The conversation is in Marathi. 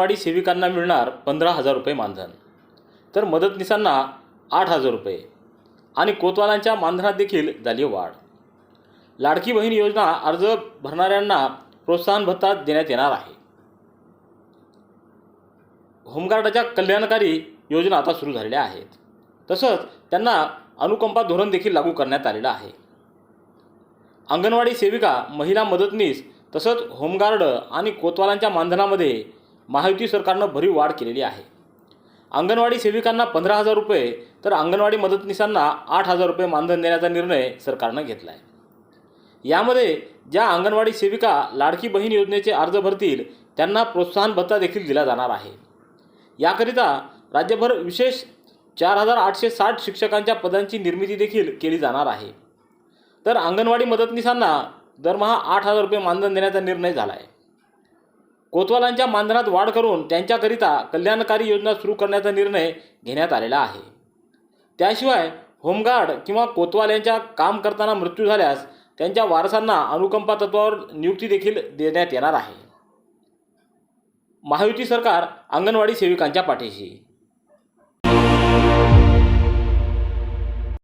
अंगणवाडी सेविकांना मिळणार पंधरा हजार रुपये मानधन. तर मदतनीसांना आठ हजार रुपये आणि कोतवालांच्या मानधनात देखील झाली वाढ. लाडकी बहीण योजना अर्ज भरणाऱ्यांना प्रोत्साहन भत्ता देण्यात येणार आहे. होमगार्डाच्या कल्याणकारी योजना आता सुरू झालेल्या आहेत. तसंच त्यांना अनुकंपा धोरण देखील लागू करण्यात आलेलं आहे. अंगणवाडी सेविका महिला मदतनीस तसंच होमगार्ड आणि कोतवालांच्या मानधनामध्ये महायुती सरकारनं भरीव वाढ केलेली आहे. अंगणवाडी सेविकांना पंधरा हजार रुपये तर अंगणवाडी मदतनीसांना आठ हजार रुपये मानधन देण्याचा निर्णय सरकारनं घेतला आहे यामध्ये ज्या अंगणवाडी सेविका लाडकी बहीण योजनेचे अर्ज भरतील त्यांना प्रोत्साहन भत्ता देखील दिला जाणार आहे. याकरिता राज्यभर विशेष चार हजार आठशे साठ शिक्षकांच्या पदांची निर्मिती देखील केली जाणार आहे. तर अंगणवाडी मदतनीसांना दरमहा आठ हजार रुपये मानधन देण्याचा निर्णय झाला आहे कोतवालांच्या मानधनात वाढ करून त्यांच्याकरिता कल्याणकारी योजना सुरू करण्याचा निर्णय घेण्यात आलेला आहे. त्याशिवाय होमगार्ड किंवा कोतवाल्यांच्या काम करताना मृत्यू झाल्यास त्यांच्या वारसांना अनुकंपा तत्वावर नियुक्ती देखील देण्यात येणार आहे. महायुती सरकार अंगणवाडी सेविकांच्या पाठीशी